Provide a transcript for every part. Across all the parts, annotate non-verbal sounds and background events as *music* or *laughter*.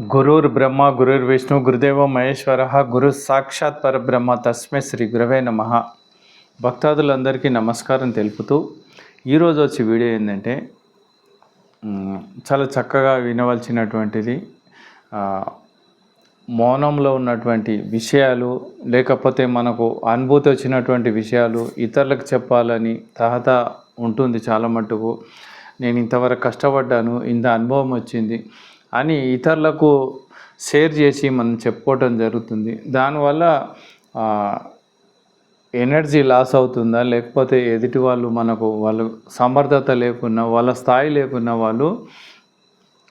గురుర్ బ్రహ్మ గురుర్ విష్ణు గురుదేవ మహేశ్వర గురు సాక్షాత్ పరబ్రహ్మ తస్మే శ్రీ గురవే నమ. భక్తాదులందరికీ నమస్కారం తెలుపుతూ ఈరోజు వచ్చే వీడియో ఏంటంటే చాలా చక్కగా వినవలసినటువంటిది మౌనంలో ఉన్నటువంటి విషయాలు లేకపోతే మనకు అనుభూతి వచ్చినటువంటి విషయాలు ఇతరులకు చెప్పాలని తహత ఉంటుంది చాలా మట్టుకు. నేను ఇంతవరకు కష్టపడ్డాను ఇంత అనుభవం వచ్చింది. అని ఇతరులకు షేర్ చేసి మనం చెప్పుకోవటం జరుగుతుంది. దానివల్ల ఎనర్జీ లాస్ అవుతుందా? లేకపోతే ఎదుటి వాళ్ళు మనకు వాళ్ళు సమర్థత లేకున్నా వాళ్ళ స్థాయి లేకున్నా వాళ్ళు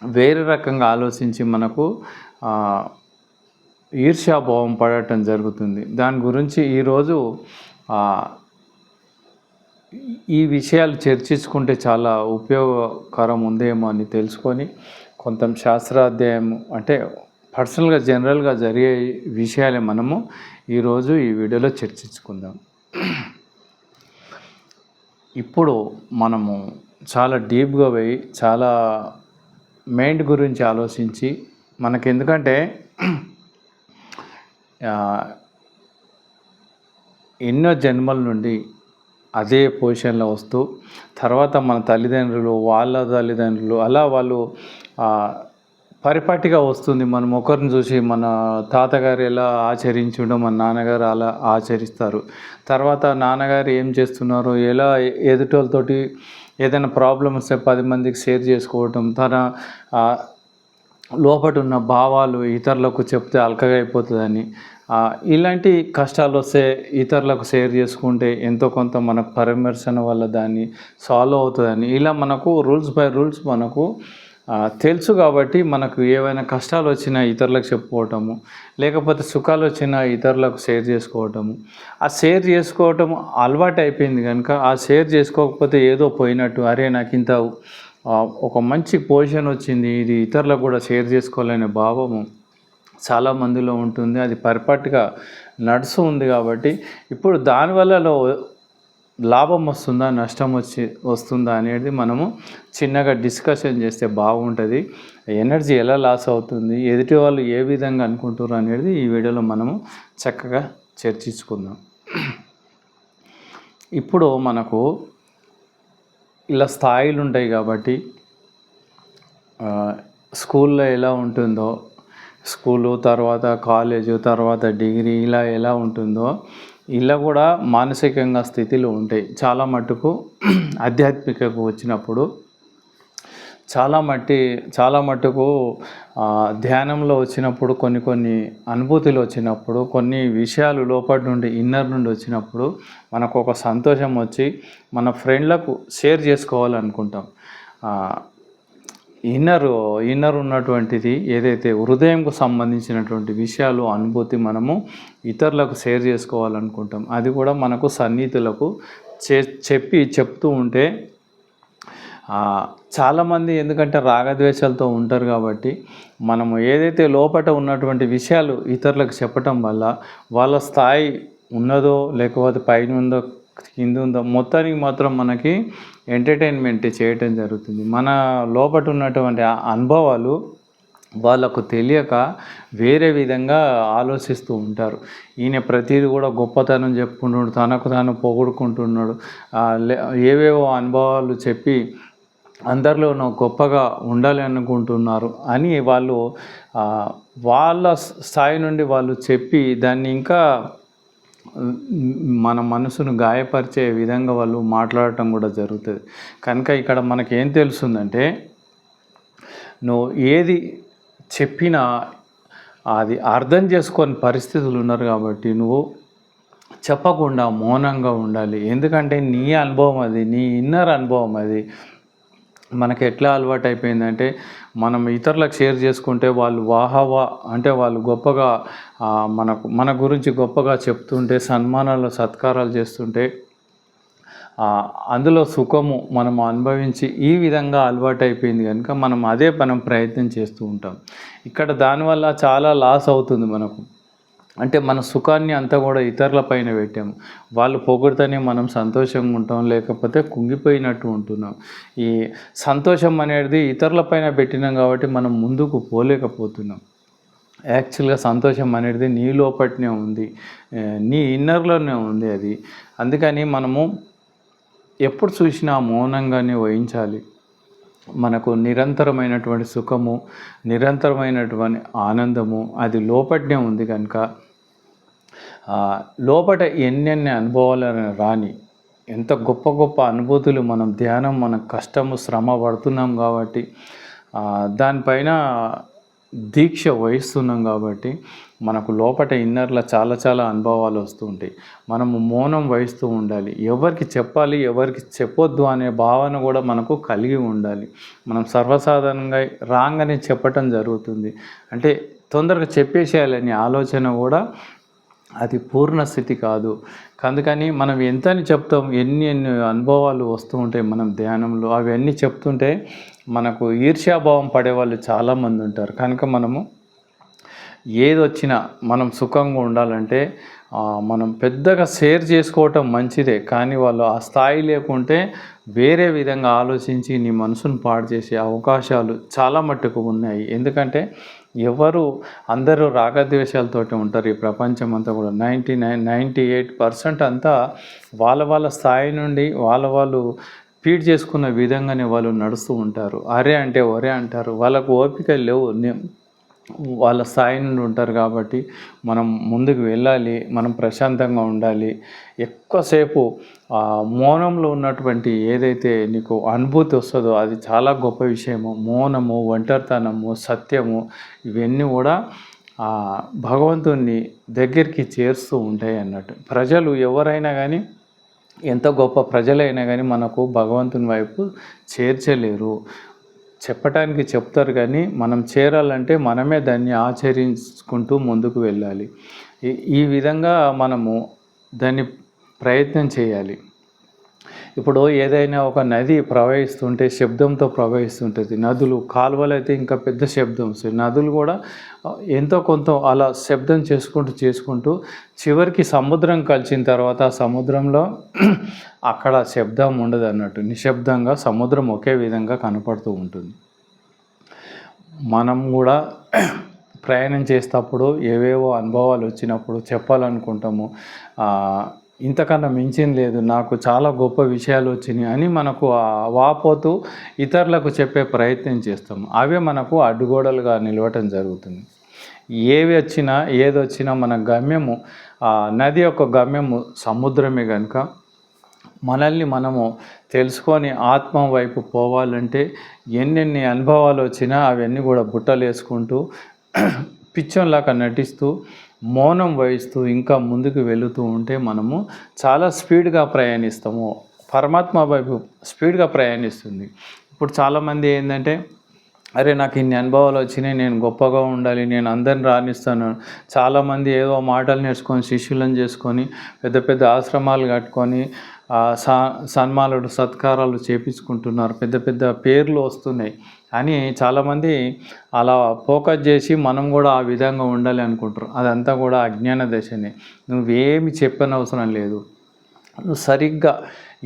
వేరే రకంగా ఆలోచించి మనకు ఈర్ష్యాభావం పడటం జరుగుతుంది. దాని గురించి ఈరోజు ఈ విషయాలు చర్చించుకుంటే చాలా ఉపయోగకరం ఉందేమో అని తెలుసుకొని కొంత శాస్త్రాధ్యాయం అంటే పర్సనల్గా జనరల్గా జరిగే విషయాలే మనము ఈరోజు ఈ వీడియోలో చర్చించుకుందాం. ఇప్పుడు మనము చాలా డీప్గా పోయి చాలా మైండ్ గురించి ఆలోచించి మనకి ఎందుకంటే ఎన్నో జన్మల నుండి అదే పొజిషన్లో వస్తూ తర్వాత మన తల్లిదండ్రులు వాళ్ళ తల్లిదండ్రులు అలా వాళ్ళు పరిపాటిగా వస్తుంది. మనం ఒకరిని చూసి మన తాతగారు ఎలా ఆచరించడం మన నాన్నగారు అలా ఆచరిస్తారు. తర్వాత నాన్నగారు ఏం చేస్తున్నారు? ఎలా ఎదుటోళ్ళతోటి ఏదైనా ప్రాబ్లమ్ వస్తే పది మందికి షేర్ చేసుకోవటం తన లోపట ఉన్న భావాలు ఇతరులకు చెప్తే అల్కగా అయిపోతుందని ఇలాంటి కష్టాలు వస్తే ఇతరులకు షేర్ చేసుకుంటే ఎంతో కొంత మనకు పరామర్శన వల్ల దాన్ని సాల్వ్ అవుతుందని. ఇలా మనకు రూల్స్ బై రూల్స్ మనకు తెలుసు కాబట్టి మనకు ఏవైనా కష్టాలు వచ్చినా ఇతరులకు చెప్పుకోవటము లేకపోతే సుఖాలు వచ్చినా ఇతరులకు షేర్ చేసుకోవటము. ఆ షేర్ చేసుకోవటం అలవాటు అయిపోయింది కనుక ఆ షేర్ చేసుకోకపోతే ఏదో పోయినట్టు అరే నాకు ఇంత ఒక మంచి పొజిషన్ వచ్చింది ఇది ఇతరులకు కూడా షేర్ చేసుకోవాలనే భావము చాలా మందిలో ఉంటుంది. అది పర్ఫెక్ట్గా నడుస్తూ ఉంది కాబట్టి ఇప్పుడు దానివల్ల లాభం వస్తుందా నష్టం వచ్చి వస్తుందా అనేది మనము చిన్నగా డిస్కషన్ చేస్తే బాగుంటుంది. ఎనర్జీ ఎలా లాస్ అవుతుంది ఎదుటి వాళ్ళు ఏ విధంగా అనుకుంటారు అనేది ఈ వీడియోలో మనము చక్కగా చర్చించుకుందాం. ఇప్పుడు మనకు ఇలా స్థాయిలు ఉంటాయి కాబట్టి స్కూల్లో ఎలా ఉంటుందో స్కూలు తర్వాత కాలేజు తర్వాత డిగ్రీ ఇలా ఎలా ఉంటుందో ఇలా కూడా మానసికంగా స్థితిలో ఉంటాయి చాలా మటుకు *clears throat* ఆధ్యాత్మికకు వచ్చినప్పుడు చాలా మట్టి చాలా మట్టుకు ధ్యానంలో వచ్చినప్పుడు కొన్ని కొన్ని అనుభూతులు వచ్చినప్పుడు కొన్ని విషయాలు లోపటి నుండి ఇన్నర్ నుండి వచ్చినప్పుడు మనకు ఒక సంతోషం వచ్చి మన ఫ్రెండ్లకు షేర్ చేసుకోవాలనుకుంటాం. ఇన్నర్ ఇన్నర్ ఉన్నటువంటిది ఏదైతే హృదయంకు సంబంధించినటువంటి విషయాలు అనుభూతి మనము ఇతరులకు షేర్ చేసుకోవాలనుకుంటాం. అది కూడా మనకు సన్నిహితులకు చే చెప్పి చెప్తూ ఉంటే చాలామంది ఎందుకంటే రాగద్వేషాలతో ఉంటారు కాబట్టి మనము ఏదైతే లోపట ఉన్నటువంటి విషయాలు ఇతరులకు చెప్పటం వల్ల వాళ్ళ స్థాయి ఉన్నదో లేకపోతే పైన ఉందో కింద ఉందో? మొత్తానికి మాత్రం మనకి ఎంటర్టైన్మెంట్ చేయటం జరుగుతుంది. మన లోపట ఉన్నటువంటి అనుభవాలు వాళ్ళకు తెలియక వేరే విధంగా ఆలోచిస్తూ ఉంటారు. ఈయన ప్రతిదీ కూడా గొప్పతనం చెప్పుకుంటున్నాడు తనకు తాను పొగుడుకుంటున్నాడు. లే- ఏవేవో అనుభవాలు చెప్పి అందరిలోనూ గొప్పగా ఉండాలి అనుకుంటున్నారు అని వాళ్ళు వాళ్ళ స్థాయి నుండి వాళ్ళు చెప్పి దాన్ని ఇంకా మన మనసును గాయపరిచే విధంగా వాళ్ళు మాట్లాడటం కూడా జరుగుతుంది. కనుక ఇక్కడ మనకేం తెలుస్తుందంటే నువ్వు ఏది చెప్పినా అది అర్థం చేసుకొని పరిస్థితులు ఉన్నారు కాబట్టి నువ్వు చెప్పకుండా మౌనంగా ఉండాలి. ఎందుకంటే నీ అనుభవం అది నీ ఇన్నర్ అనుభవం అది. మనకి ఎట్లా అలవాటు అయిపోయిందంటే మనం ఇతరులకు షేర్ చేసుకుంటే వాళ్ళు వాహవా అంటే వాళ్ళు గొప్పగా మనకు మన గురించి గొప్పగా చెప్తుంటే సన్మానాలు సత్కారాలు చేస్తుంటే అందులో సుఖము మనం అనుభవించి ఈ విధంగా అలవాటు అయిపోయింది కనుక మనం అదే మనం ప్రయత్నం చేస్తూ ఉంటాం. ఇక్కడ దానివల్ల చాలా లాస్ అవుతుంది మనకు. అంటే మన సుఖాన్ని అంతా కూడా ఇతరుల పైన పెట్టాము వాళ్ళు పొగిడితేనే మనం సంతోషంగా ఉంటాం లేకపోతే కుంగిపోయినట్టు ఉంటున్నాం. ఈ సంతోషం అనేది ఇతరుల పైన పెట్టినాం కాబట్టి మనం ముందుకు పోలేకపోతున్నాం. యాక్చువల్గా సంతోషం అనేది నీ లోపట్నే ఉంది. నీ ఇన్నర్లోనే ఉంది అది. అందుకని మనము ఎప్పుడు చూసినా మౌనంగానే వహించాలి. మనకు నిరంతరమైనటువంటి సుఖము నిరంతరమైనటువంటి ఆనందము అది లోపట్నే ఉంది కనుక లోపట ఎన్నెన్ని అనుభవాలను రాని ఎంత గొప్ప గొప్ప అనుభూతులు మనం ధ్యానం మన కష్టము శ్రమ పడుతున్నాం కాబట్టి దానిపైన దీక్ష వహిస్తున్నాం కాబట్టి మనకు లోపట ఇన్నర్లో చాలా చాలా అనుభవాలు వస్తూ ఉంటాయి. మనము మౌనం వహిస్తూ ఉండాలి. ఎవరికి చెప్పాలి ఎవరికి చెప్పొద్దు అనే భావన కూడా మనకు కలిగి ఉండాలి. మనం సర్వసాధారణంగా రాగానే చెప్పటం జరుగుతుంది. అంటే తొందరగా చెప్పేసేయాలనే ఆలోచన కూడా అది పూర్ణ స్థితి కాదు. అందుకని మనం ఎంతని చెప్తాం ఎన్ని ఎన్ని అనుభవాలు వస్తూ ఉంటాయి మనం ధ్యానంలో అవన్నీ చెప్తుంటే మనకు ఈర్ష్యాభావం పడే వాళ్ళు చాలామంది ఉంటారు. కనుక మనము ఏదొచ్చినా మనం సుఖంగా ఉండాలంటే మనం పెద్దగా షేర్ చేసుకోవటం మంచిదే. కానీ వాళ్ళు ఆ స్థాయి లేకుంటే వేరే విధంగా ఆలోచించి నీ మనసును పాడు చేసే అవకాశాలు చాలా మట్టుకు ఉన్నాయి. ఎందుకంటే ఎవరు అందరూ రాగద్వేషాలతోటి ఉంటారు ఈ ప్రపంచం అంతా కూడా. Ninety nine ninety eight percent అంతా వాళ్ళ వాళ్ళ స్థాయి నుండి వాళ్ళ వాళ్ళు ఫీడ్ చేసుకున్న విధంగానే వాళ్ళు నడుస్తూ ఉంటారు. అరే అంటే ఒరే అంటారు. వాళ్ళకు ఓపిక లేవు. వాళ్ళ స్థాయి నుండి ఉంటారు కాబట్టి మనం ముందుకు వెళ్ళాలి మనం ప్రశాంతంగా ఉండాలి. ఎక్కువసేపు మౌనంలో ఉన్నటువంటి ఏదైతే నీకు అనుభూతి వస్తుందో అది చాలా గొప్ప విషయము. మౌనము ఒంటరితనము సత్యము ఇవన్నీ కూడా ఆ భగవంతుని దగ్గరికి చేరుస్తూ ఉంటాయి అన్నట్టు. ప్రజలు ఎవరైనా కానీ ఎంత గొప్ప ప్రజలైనా కానీ మనకు భగవంతుని వైపు చేర్చలేరు. చెప్పటానికి చెప్తారు కానీ మనం చేరాలంటే మనమే దాన్ని ఆచరించుకుంటూ ముందుకు వెళ్ళాలి. ఈ- ఈ విధంగా మనము దాన్ని ప్రయత్నం చేయాలి. ఇప్పుడు ఏదైనా ఒక నది ప్రవహిస్తుంటే శబ్దంతో ప్రవహిస్తుంటుంది. నదులు కాలువలు అయితే ఇంకా పెద్ద శబ్దం. వస్తుంది నదులు కూడా ఎంతో కొంత అలా శబ్దం చేసుకుంటూ చేసుకుంటూ చివరికి సముద్రం కలిసిన తర్వాత ఆ సముద్రంలో *clears throat* అక్కడ శబ్దం ఉండదు అన్నట్టు. నిశ్శబ్దంగా సముద్రం ఒకే విధంగా కనపడుతూ ఉంటుంది. మనం కూడా *clears throat* ప్రయాణం చేసేటప్పుడు ఏవేవో అనుభవాలు వచ్చినప్పుడు చెప్పాలనుకుంటాము. ఇంతకన్నా మించింది లేదు. నాకు చాలా గొప్ప విషయాలు వచ్చినాయి అని మనకు వాపోతూ ఇతరులకు చెప్పే ప్రయత్నం చేస్తాం. అవే మనకు అడ్డుగోడలుగా నిలవటం జరుగుతుంది. ఏవి వచ్చినా ఏది వచ్చినా మన గమ్యము ఆ నది యొక్క గమ్యము సముద్రమే కనుక మనల్ని మనము తెలుసుకొని ఆత్మ వైపు పోవాలంటే ఎన్నెన్ని అనుభవాలు వచ్చినా అవన్నీ కూడా బుట్టలు వేసుకుంటూ *clears throat* పిచ్చంలాగా నటిస్తూ మౌనం వహిస్తూ ఇంకా ముందుకు వెళుతూ ఉంటే మనము చాలా స్పీడ్గా ప్రయాణిస్తాము. పరమాత్మ వైపు స్పీడ్గా ప్రయాణిస్తుంది. ఇప్పుడు చాలామంది ఏంటంటే అరే నాకు ఇన్ని అనుభవాలు వచ్చినాయి నేను గొప్పగా ఉండాలి నేను అందరిని రాణిస్తాను. చాలామంది ఏదో మాటలు నేర్చుకొని శిష్యులను చేసుకొని పెద్ద పెద్ద ఆశ్రమాలు కట్టుకొని సా సన్మానాలు సత్కారాలు చేపించుకుంటున్నారు. పెద్ద పెద్ద పేర్లు వస్తున్నాయి. అని చాలామంది అలా ఫోకస్ చేసి మనం కూడా ఆ విధంగా ఉండాలి అనుకుంటారు. అదంతా కూడా అజ్ఞాన దశనే. నువ్వేమి చెప్పనవసరం లేదు. సరిగ్గా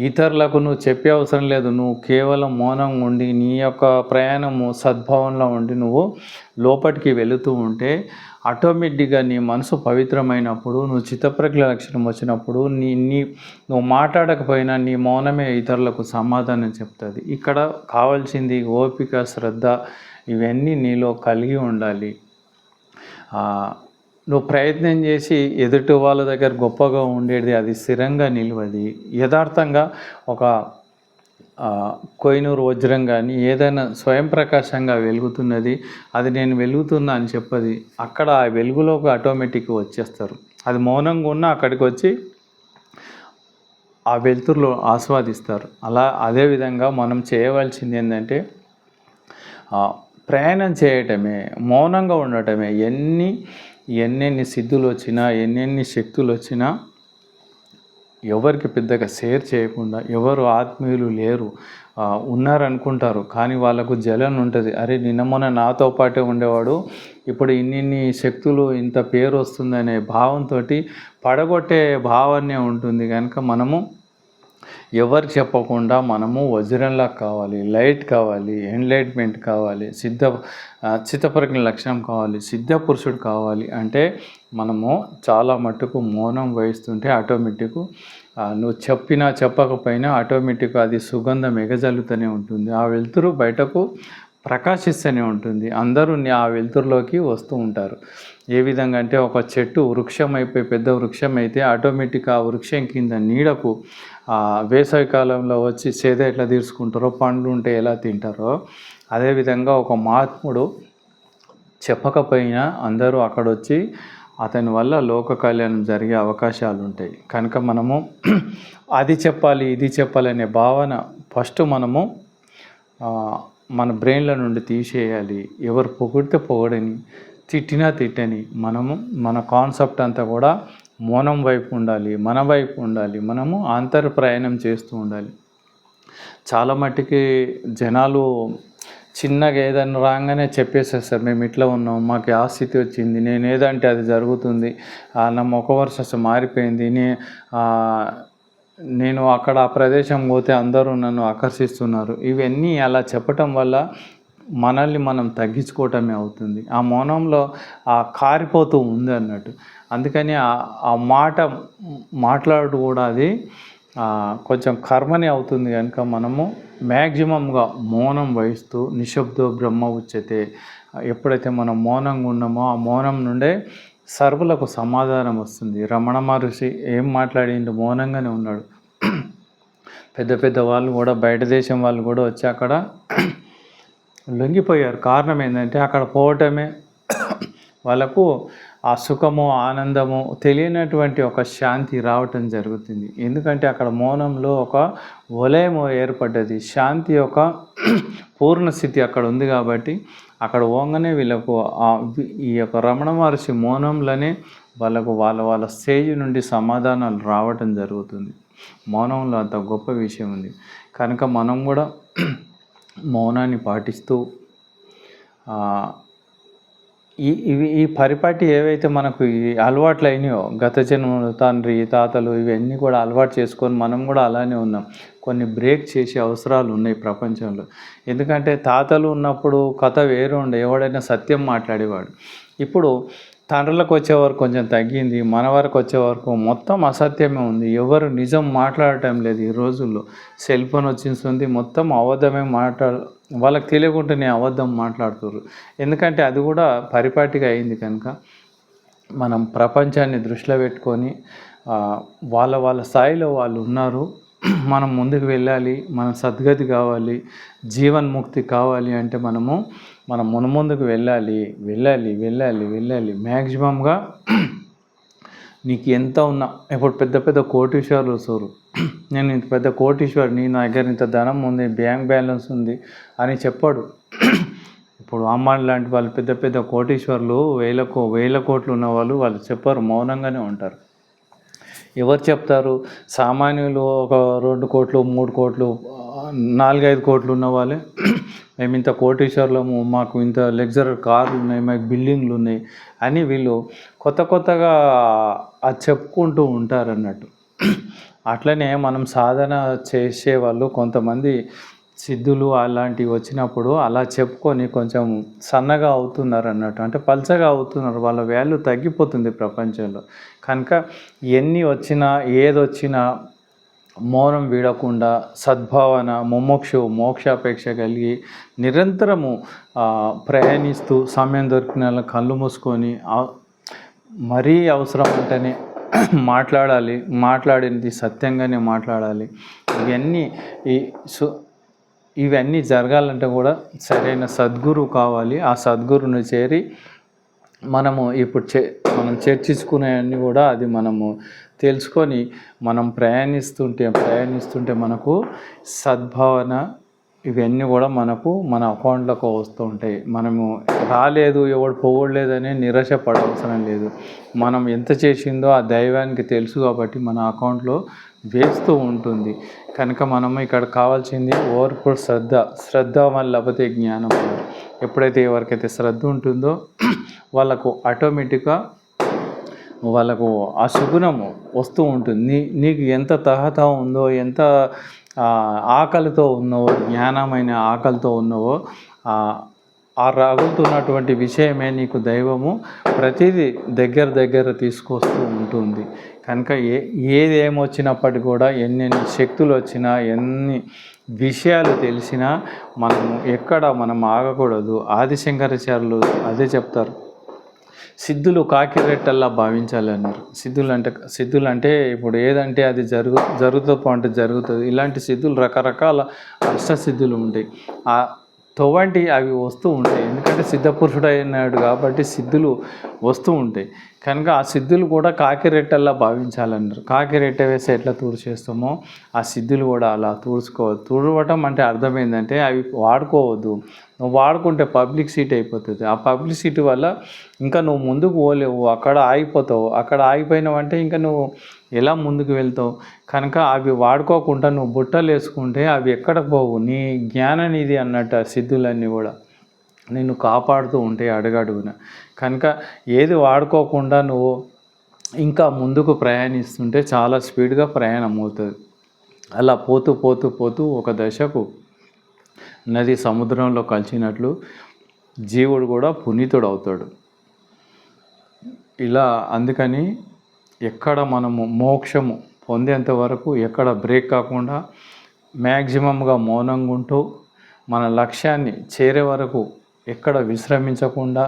ఇతరులకు నువ్వు చెప్పే అవసరం లేదు. నువ్వు కేవలం మౌనంగా ఉండి నీ యొక్క ప్రయాణము సద్భావంలో ఉండి నువ్వు లోపలికి వెళుతూ ఉంటే ఆటోమేటిక్గా నీ మనసు పవిత్రమైనప్పుడు నువ్వు చిత్తప్రజ్ఞ లక్షణం వచ్చినప్పుడు నీ నీ నువ్వు మాట్లాడకపోయినా నీ మౌనమే ఇతరులకు సమాధానం చెప్తుంది. ఇక్కడ కావాల్సింది ఓపిక శ్రద్ధ ఇవన్నీ నీలో కలిగి ఉండాలి. నువ్వు ప్రయత్నం చేసి ఎదుటి వాళ్ళ దగ్గర గొప్పగా ఉండేది అది స్థిరంగా నిలవది. యథార్థంగా ఒక కోయినూరు వజ్రం కానీ ఏదైనా స్వయం ప్రకాశంగా వెలుగుతున్నది అది నేను వెలుగుతున్నా అని చెప్పది. అక్కడ ఆ వెలుగులోకి ఆటోమేటిక్గా వచ్చేస్తారు. అది మౌనంగా ఉన్నా అక్కడికి వచ్చి ఆ వెలుతురులో ఆస్వాదిస్తారు. అలా అదేవిధంగా మనం చేయవలసింది ఏంటంటే ప్రయాణం చేయటమే మౌనంగా ఉండటమే. ఎన్ని ఎన్నెన్ని సిద్ధులు వచ్చినా ఎన్నెన్ని శక్తులు వచ్చినా ఎవరికి పెద్దగా షేర్ చేయకుండా ఎవరు ఆత్మీయులు లేరు ఉన్నారనుకుంటారు. కానీ వాళ్ళకు జలన్ ఉంటుంది. అరే నిన్న మొన్న నాతో పాటే ఉండేవాడు. ఇప్పుడు ఇన్నిన్ని శక్తులు ఇంత పేరు వస్తుందనే భావంతో పడగొట్టే భావాన్నే ఉంటుంది. కనుక మనము ఎవరు చెప్పకుండా మనము వజ్రంలా కావాలి లైట్ కావాలి ఎన్లైట్మెంట్ కావాలి సిద్ధ చిత్తపరికిన లక్షణం కావాలి సిద్ధ పురుషుడు కావాలి అంటే మనము చాలా మట్టుకు మౌనం వహిస్తుంటే ఆటోమేటిక్ నువ్వు చెప్పినా చెప్పకపోయినా ఆటోమేటిక్ అది సుగంధం ఎగజల్లుతూనే ఉంటుంది. ఆ వెలుతురు బయటకు ప్రకాశిస్తూనే ఉంటుంది. అందరూ నీ ఆ వెలుతురులోకి వస్తూ ఉంటారు. ఏ విధంగా అంటే ఒక చెట్టు వృక్షం అయిపోయి పెద్ద వృక్షం అయితే ఆటోమేటిక్ ఆ వృక్షం కింద నీడకు వేసవి కాలంలో వచ్చి సేద ఎట్లా తీర్చుకుంటారో పండ్లు ఉంటే ఎలా తింటారో అదేవిధంగా ఒక మహాత్ముడు చెప్పకపోయినా అందరూ అక్కడ వచ్చి అతని వల్ల లోక కళ్యాణం జరిగే అవకాశాలు ఉంటాయి. కనుక మనము అది చెప్పాలి ఇది చెప్పాలి అనే భావన ఫస్ట్ మనము మన బ్రెయిన్ల నుండి తీసేయాలి. ఎవరు పొగిడితే పొగడని తిట్టినా తిట్టని మనము మన కాన్సెప్ట్ అంతా కూడా మౌనం వైపు ఉండాలి మన వైపు ఉండాలి మనము అంతర్ ప్రయాణం చేస్తూ ఉండాలి. చాలా మట్టుకి జనాలు చిన్నగా ఏదైనా రాగానే చెప్పేసేస్తారు మేము ఇట్లా ఉన్నాం మాకు ఆ స్థితి వచ్చింది నేను ఏదంటే అది జరుగుతుంది ఆ, నా ముఖ వరుస మారిపోయింది నే నేను అక్కడ ఆ ప్రదేశం పోతే అందరూ నన్ను ఆకర్షిస్తున్నారు. ఇవన్నీ అలా చెప్పటం వల్ల మనల్ని మనం తగ్గించుకోవటమే అవుతుంది. ఆ మౌనంలో ఆ కారిపోతూ ఉంది అన్నట్టు. అందుకని ఆ- మాట మాట్లాడు కూడా అది కొంచెం కర్మని అవుతుంది కనుక మనము మ్యాక్సిమంగా మౌనం వహిస్తూ నిశ్శబ్దో బ్రహ్మ ఉచ్యతే ఎప్పుడైతే మనం మౌనంగా ఉన్నామో ఆ మౌనం నుండే సర్వులకు సమాధానం వస్తుంది. రమణ మహర్షి ఏం మాట్లాడిండు? మౌనంగానే ఉన్నాడు. *clears throat* పెద్ద పెద్ద వాళ్ళు కూడా బయట దేశం వాళ్ళు కూడా వచ్చి అక్కడ లొంగిపోయారు. కారణం ఏంటంటే అక్కడ పోవటమే వాళ్ళకు ఆ సుఖము ఆనందము తెలియనటువంటి ఒక శాంతి రావటం జరుగుతుంది. ఎందుకంటే అక్కడ మౌనంలో ఒక వలయము ఏర్పడ్డది. శాంతి యొక్క పూర్ణ స్థితి అక్కడ ఉంది కాబట్టి అక్కడ ఓంగనే వీళ్ళకు ఈ యొక్క రమణ మహర్షి మౌనంలోనే వాళ్ళకు వాళ్ళ వాళ్ళ స్టేజ్ నుండి సమాధానాలు రావటం జరుగుతుంది. మౌనంలో అంత గొప్ప విషయం ఉంది. కనుక మనం కూడా మౌనాన్ని పాటిస్తూ ఈ ఇవి ఈ పరిపాటి ఏవైతే మనకు ఈ అలవాట్లు అయినాయో గత జన్మలు తండ్రి తాతలు ఇవన్నీ కూడా అలవాటు చేసుకొని మనం కూడా అలానే ఉన్నాం. కొన్ని బ్రేక్ చేసే అవసరాలు ఉన్నాయి ప్రపంచంలో. ఎందుకంటే తాతలు ఉన్నప్పుడు కథ వేరు ఉండే ఎవడైనా సత్యం మాట్లాడేవాడు. ఇప్పుడు తండ్రులకు వచ్చే వరకు కొంచెం తగ్గింది మన వరకు వచ్చే వరకు మొత్తం అసత్యమే ఉంది. ఎవరు నిజం మాట్లాడటం లేదు ఈ రోజుల్లో. సెల్ ఫోన్ వచ్చేస్తుంది మొత్తం అబద్ధమే మాట్లాడ వాళ్ళకి తెలియకుండానే అబద్ధం మాట్లాడుతున్నారు ఎందుకంటే అది కూడా పరిపాటిగా అయింది కనుక మనం ప్రపంచాన్ని దృష్టిలో పెట్టుకొని వాళ్ళ వాళ్ళ స్థాయిలో వాళ్ళు ఉన్నారు. మనం ముందుకు వెళ్ళాలి మనం సద్గతి కావాలి జీవన్ముక్తి కావాలి అంటే మనము మనం మునుముందుకు వెళ్ళాలి వెళ్ళాలి వెళ్ళాలి వెళ్ళాలి. మ్యాక్సిమంగా నీకు ఎంత ఉన్నా ఇప్పుడు పెద్ద పెద్ద కోటీశ్వరులు వస్తారు. నేను ఇంత పెద్ద కోటీశ్వరుని నా దగ్గర ఇంత ధనం ఉంది బ్యాంక్ బ్యాలెన్స్ ఉంది అని చెప్పాడు. ఇప్పుడు అమ్మాయి లాంటి వాళ్ళు పెద్ద పెద్ద కోటీశ్వరులు వేల కో వేల కోట్లు ఉన్న వాళ్ళు వాళ్ళు చెప్పారు మౌనంగానే ఉంటారు. ఎవరు చెప్తారు? సామాన్యులు ఒక రెండు కోట్లు మూడు కోట్లు నాలుగైదు కోట్లు ఉన్న వాళ్ళే. మేము ఇంత కోటీశ్వర్లము మాకు ఇంత లగ్జరీ కార్లు ఉన్నాయి మాకు బిల్డింగ్లు ఉన్నాయి అని వీళ్ళు కొత్త కొత్తగా అది చెప్పుకుంటూ ఉంటారు అన్నట్టు అట్లనే మనం సాధన చేసే వాళ్ళు కొంతమంది సిద్ధులు అలాంటివి వచ్చినప్పుడు అలా చెప్పుకొని కొంచెం సన్నగా అవుతున్నారు అన్నట్టు అంటే పల్చగా అవుతున్నారు వాళ్ళ వాల్యూ తగ్గిపోతుంది ప్రపంచంలో. కనుక ఎన్ని వచ్చినా ఏది వచ్చినా మౌనం వీడకుండా సద్భావన ముమోక్షు మోక్షాపేక్ష కలిగి నిరంతరము ప్రయాణిస్తూ సమయం దొరికిన కళ్ళు మూసుకొని మరీ అవసరం ఉంటేనే *clears throat* మాట్లాడాలి. మాట్లాడింది సత్యంగానే మాట్లాడాలి. ఇవన్నీ ఈ సు ఇవన్నీ జరగాలంటే కూడా సరైన సద్గురు కావాలి. ఆ సద్గురుని చేరి మనము ఇప్పుడు చే మనం చర్చించుకునేవన్నీ కూడా అది మనము తెలుసుకొని మనం ప్రయాణిస్తుంటే ప్రయాణిస్తుంటే మనకు సద్భావన ఇవన్నీ కూడా మనకు మన అకౌంట్లోకి వస్తూ ఉంటాయి. మనము రాలేదు ఎవడు పోవట్లేదని నిరాశ పడవసరం లేదు. మనం ఎంత చేసిందో ఆ దైవానికి తెలుసు కాబట్టి మన అకౌంట్లో వేస్తూ ఉంటుంది. కనుక మనము ఇక్కడ కావాల్సింది ఓర్పు శ్రద్ధ శ్రద్ధ వల్ల లేకపోతే జ్ఞానం ఎప్పుడైతే ఎవరికైతే శ్రద్ధ ఉంటుందో వాళ్ళకు ఆటోమేటిక్గా వాళ్ళకు ఆ సుగుణము వస్తూ ఉంటుంది. నీ నీకు ఎంత తహత ఉందో ఎంత ఆకలితో ఉన్నావో జ్ఞానమైన ఆకలితో ఉన్నావో ఆ, ఆ విషయమే నీకు దైవము ప్రతిదీ దగ్గర దగ్గర తీసుకొస్తూ ఉంటుంది. కనుక ఏ ఏదేమొచ్చినప్పటికీ కూడా ఎన్నెన్ని శక్తులు వచ్చినా ఎన్ని విషయాలు తెలిసినా మనము ఎక్కడ మనం ఆగకూడదు. ఆదిశంకరాచార్యులు అదే చెప్తారు. సిద్ధులు కాకిరెట్టల్లా భావించాలి అన్నారు సిద్ధులు అంటే సిద్ధులు అంటే ఇప్పుడు ఏదంటే అది జరుగు జరుగుతూ అంటే జరుగుతుంది. ఇలాంటి సిద్ధులు రకరకాల అష్టసిద్ధులు ఉంటాయి. ఆ తొవంటి అవి వస్తూ ఉంటాయి. ఎందుకంటే సిద్ధపురుషుడు అయినాడు కాబట్టి సిద్ధులు వస్తూ ఉంటాయి. కనుక ఆ సిద్ధులు కూడా కాకిరెట్టల్లా భావించాలన్నారు కాకిరెట్ట వేసి ఎట్లా తూర్చేస్తామో ఆ సిద్ధులు కూడా అలా తూర్చుకోవద్దు తుడవటం అంటే అర్థమైందంటే అవి వాడుకోవద్దు. నువ్వు వాడుకుంటే పబ్లిక్ సీట్ అయిపోతుంది. ఆ పబ్లిక్ సీట్ వల్ల ఇంకా నువ్వు ముందుకు పోలేవు. అక్కడ ఆగిపోతావు. అక్కడ ఆగిపోయినావంటే ఇంకా నువ్వు ఎలా ముందుకు వెళ్తావు? కనుక అవి వాడుకోకుండా నువ్వు బుట్టలు వేసుకుంటే అవి ఎక్కడ పోవు? నీ జ్ఞానం ఇది అన్నట్టు ఆ సిద్ధులన్నీ కూడా నిన్ను కాపాడుతూ ఉంటాయి అడుగడుగున. కనుక ఏది వాడుకోకుండా నువ్వు ఇంకా ముందుకు ప్రయాణిస్తుంటే చాలా స్పీడ్గా ప్రయాణం అవుతుంది. అలా పోతూ పోతూ పోతూ ఒక దశకు నది సముద్రంలో కలిసినట్లు జీవుడు కూడా పునీతుడు అవుతాడు ఇలా అందుకని ఎక్కడ మనము మోక్షము పొందేంత వరకు ఎక్కడ బ్రేక్ కాకుండా మ్యాక్సిమంగా మౌనంగా ఉంటూ మన లక్ష్యాన్ని చేరే వరకు ఎక్కడ విశ్రమించకుండా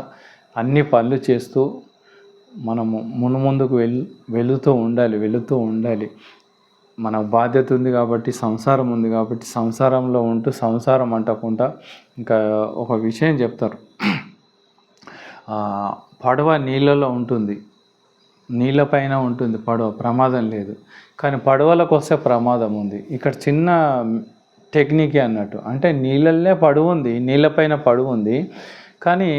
అన్ని పనులు చేస్తూ మనము మునుముందుకు వెళ్ వెళుతూ ఉండాలి వెళుతూ ఉండాలి. మన బాధ్యత ఉంది కాబట్టి సంసారం ఉంది కాబట్టి సంసారంలో ఉంటూ సంసారం అంటకుండా ఇంకా ఒక విషయం చెప్తారు. పడవ నీళ్ళలో ఉంటుంది. నీళ్ళపైన ఉంటుంది పడవ ప్రమాదం లేదు. కానీ పడవలకు వస్తే ప్రమాదం ఉంది. ఇక్కడ చిన్న టెక్నిక్ అన్నట్టు. అంటే నీళ్ళల్లే పడువు ఉంది నీళ్ళపైన పడువు ఉంది. కానీ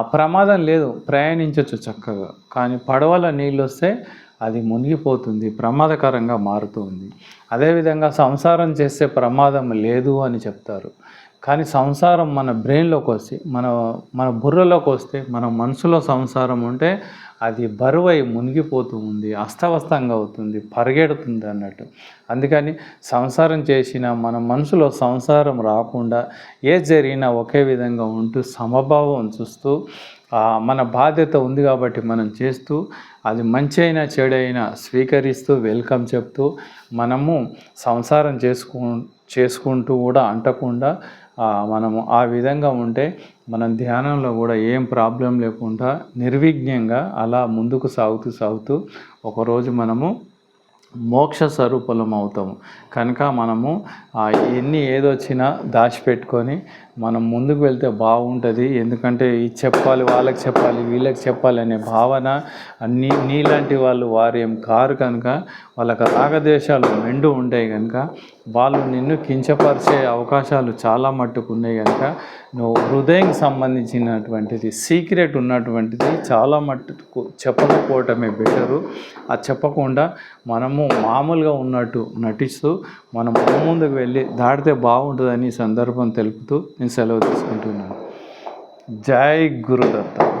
ప్రమాదం లేదు ప్రయాణించవచ్చు చక్కగా. కానీ పడవల నీళ్ళు వస్తే అది మునిగిపోతుంది ప్రమాదకరంగా మారుతుంది. అదేవిధంగా సంసారం చేస్తే ప్రమాదం లేదు అని చెప్తారు. కానీ సంసారం మన బ్రెయిన్లోకి వస్తే మన మన బుర్రలోకి వస్తే మన మనసులో సంసారం ఉంటే అది బరువై మునిగిపోతూ ఉంది అస్తవస్తంగా అవుతుంది పరిగెడుతుంది అన్నట్టు. అందుకని సంసారం చేసిన మన మనసులో సంసారం రాకుండా ఏ జరిగినా ఒకే విధంగా ఉంటూ సమభావం చూస్తూ మన బాధ్యత ఉంది కాబట్టి మనం చేస్తూ అది మంచి అయినా చెడైనా స్వీకరిస్తూ వెల్కమ్ చెప్తూ మనము సంసారం చేసుకు చేసుకుంటూ కూడా అంటకుండా మనము ఆ విధంగా ఉంటే మనం ధ్యానంలో కూడా ఏం ప్రాబ్లం లేకుండా నిర్విఘ్నంగా అలా ముందుకు సాగుతూ సాగుతూ ఒకరోజు మనము మోక్ష స్వరూపలం అవుతాము. కనుక మనము ఎన్ని ఏదొచ్చినా దాచిపెట్టుకొని మనం ముందుకు వెళ్తే బాగుంటుంది. ఎందుకంటే ఇది చెప్పాలి వాళ్ళకి చెప్పాలి వీళ్ళకి చెప్పాలి అనే భావన నీ నీలాంటి వాళ్ళు వారు ఏం కారు కనుక వాళ్ళకి రాగద్వేషాలు మెండు ఉంటాయి కనుక వాళ్ళు నిన్ను కించపరిచే అవకాశాలు చాలా మట్టుకు ఉన్నాయి కనుక నువ్వు హృదయం సంబంధించినటువంటిది సీక్రెట్ ఉన్నటువంటిది చాలా మట్టుకు చెప్పకపోవటమే బెటరు. ఆ చెప్పకుండా మనము మామూలుగా ఉన్నట్టు నటిస్తూ మనం ముందుకు వెళ్ళి దాటితే బాగుంటుందని ఈ సందర్భం తెలుపుతూ నేను సెలవు తీసుకుంటున్నాను. జై గురుదత్త.